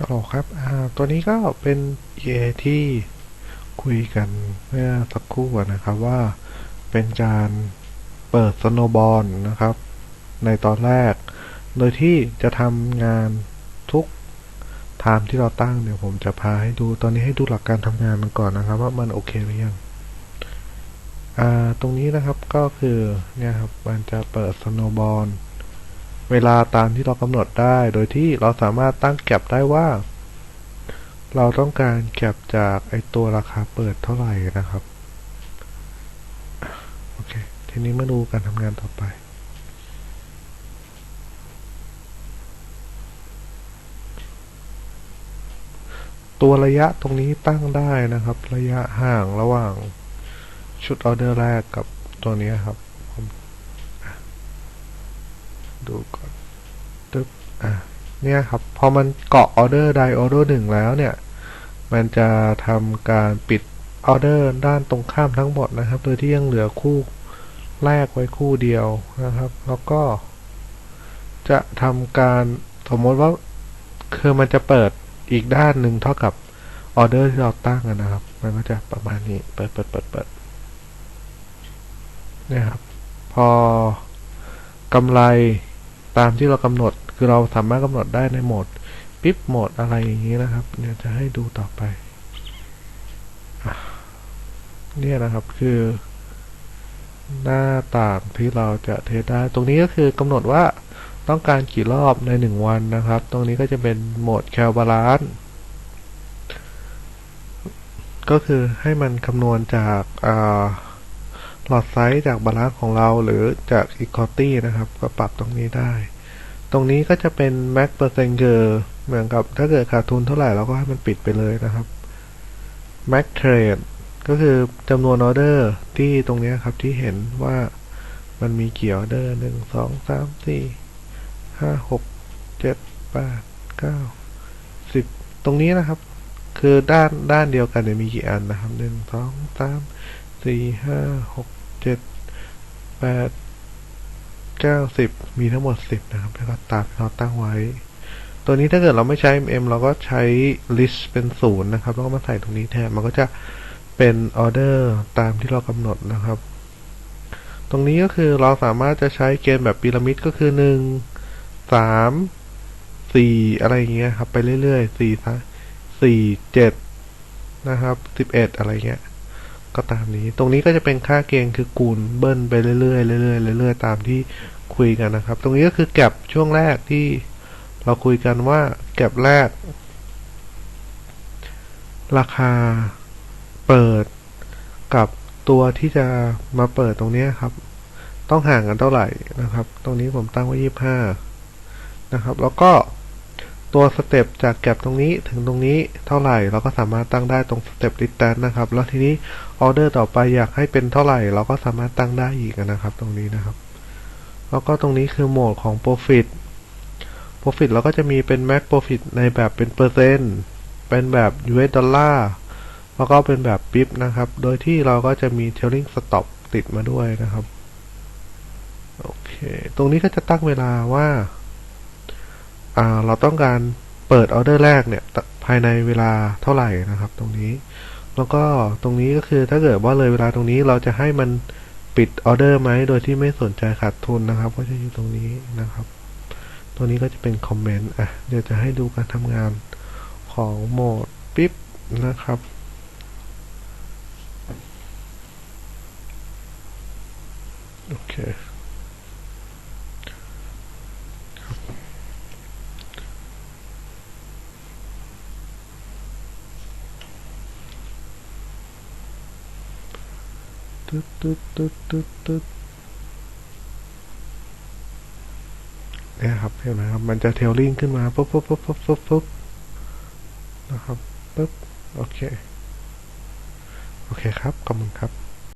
ฮัลโหลครับ อ่า ตัวนี้ก็เป็น EA ที่คุยกันเมื่อสักครู่นะครับว่าเป็นการเปิดสโนบอลนะครับ ในตอนแรก โดยที่จะทำงานทุกไทม์ที่เราตั้งเดี๋ยวผมจะพาให้ดูตอนนี้ให้ดูหลักการทำงานมันก่อนนะครับ ว่ามันโอเคหรือยัง อ่า ตรงนี้นะครับก็คือเนี่ยครับมันจะเปิดสโนบอล เวลาตามที่เรากำหนดได้ โดยที่เราสามารถตั้งแก็บได้ว่า เราต้องการแก็บจากไอตัวราคาเปิดเท่าไหร่นะครับ โอเค ทีนี้มาดูการทำงานต่อไปตัวระยะตรงนี้ตั้งได้นะครับ ระยะห่างระหว่างชุดออเดอร์แรกกับตัวนี้ครับ ดูก่อนตึ๊บอะเนี่ยครับ พอมันเกาะออเดอร์ใดออเดอร์หนึ่งแล้วเนี่ย มันจะทำการปิดออเดอร์ด้านตรงข้ามทั้งหมดนะครับ โดยที่ยังเหลือคู่แรกไว้คู่เดียวนะครับ แล้วก็ จะทำการสมมติว่าคือมันจะเปิดอีกด้านหนึ่งเท่ากับออเดอร์ที่เราตั้งนะครับ มันก็จะประมาณนี้ เปิดเปิดเปิดเปิดเนี่ยครับ พอกำไร ตามที่เรากำหนดคือเราสามารถกำหนดได้ในโหมดปิ๊บโหมดอะไรอย่างนี้นะครับ เดี๋ยวจะให้ดูต่อไปเนี่ยนะครับคือหน้าต่างที่เราจะเทสได้ ตรงนี้ก็คือกำหนดว่าต้องการกี่รอบในหนึ่งวันนะครับ ตรงนี้ก็จะเป็นโหมดแคลบาลานซ์ก็คือให้มันคำนวณจากอ่า หลอดไซส์จากบาลานซ์ของเราหรือจาก equality นะครับ ก็ปรับตรงนี้ได้ ตรงนี้ก็จะเป็น max percent คือเหมือนกับถ้าเกิดขาดทุนเท่าไหร่เราก็ให้มันปิดไปเลยนะครับ max trade ก็คือจำนวนออเดอร์ที่ตรงนี้ครับที่เห็นว่ามันมีกี่ออเดอร์หนึ่งสองสามสี่ห้าหกเจ็ดแปดเก้าสิบตรงนี้นะครับ คือด้านด้านเดียวกันเนี่ยมีกี่อันนะครับหนึ่งสองสามสี่ห้าหก เจ็ดแปดเก้าสิบมีทั้งหมดสิบนะครับ แล้วก็ตามที่เราตั้งไว้ ตัวนี้ถ้าเกิดเราไม่ใช้ mm เราก็ใช้ list เป็นศูนย์นะครับ แล้วก็มาใส่ตรงนี้แทน มันก็จะเป็นออเดอร์ตามที่เรากำหนดนะครับ ตรงนี้ก็คือเราสามารถจะใช้เกณฑ์แบบพีระมิดก็คือหนึ่งสามสี่อะไรอย่างเงี้ยครับ ไปเรื่อยๆสี่สี่เจ็ดนะครับสิบเอ็ดอะไรเงี้ย ก็ตามนี้ ตรงนี้ก็จะเป็นค่าเกณฑ์คือคูณเบิ้ลไปเรื่อยๆเรื่อยๆเรื่อยๆตามที่คุยกันนะครับ ตรงนี้ก็คือแก็บช่วงแรกที่เราคุยกันว่าแก็บแรก ราคาเปิดกับตัวที่จะมาเปิดตรงนี้ครับ ต้องห่างกันเท่าไหร่นะครับ ตรงนี้ผมตั้งไว้ยี่ห้านะครับ แล้วก็ ตัวสเต็ปจากแก็บตรงนี้ถึงตรงนี้เท่าไหร่เราก็สามารถตั้งได้ตรงสเต็ปดิสแตนนะครับ แล้วทีนี้ออเดอร์ต่อไปอยากให้เป็นเท่าไหร่ เราก็สามารถตั้งได้อีกนะครับ ตรงนี้นะครับ แล้วก็ตรงนี้คือโหมดของ profit profit เราก็จะมีเป็น max profit ในแบบเป็นเปอร์เซ็นต์เป็นแบบ US ดอลลาร์แล้วก็เป็นแบบปิ๊บนะครับ โดยที่เราก็จะมี trailing stop ติดมาด้วยนะครับ โอเค ตรงนี้ก็จะตั้งเวลาว่าอ่า เราต้องการเปิดออเดอร์แรกเนี่ยภายในเวลาเท่าไหร่นะครับ ตรงนี้ แล้วก็ตรงนี้ก็คือถ้าเกิดว่าเลยเวลาตรงนี้เราจะให้มันปิดออเดอร์ไหมโดยที่ไม่สนใจขาดทุนนะครับ ก็จะอยู่ตรงนี้นะครับ ตัวนี้ก็จะเป็นคอมเมนต์อะเดี๋ยวจะให้ดูการทำงานของโหมดปิ๊บนะครับ โอเค ตึ๊ดตึ๊ดตึ๊ดตึ๊ดตึ๊ดเนี่ยครับเห็นไหมครับ มันจะเทลลิงขึ้นมาปุ๊บปุ๊บปุ๊บปุ๊บปุ๊บปุ๊บนะครับปุ๊บโอเค โอเคครับ ขอบคุณครับ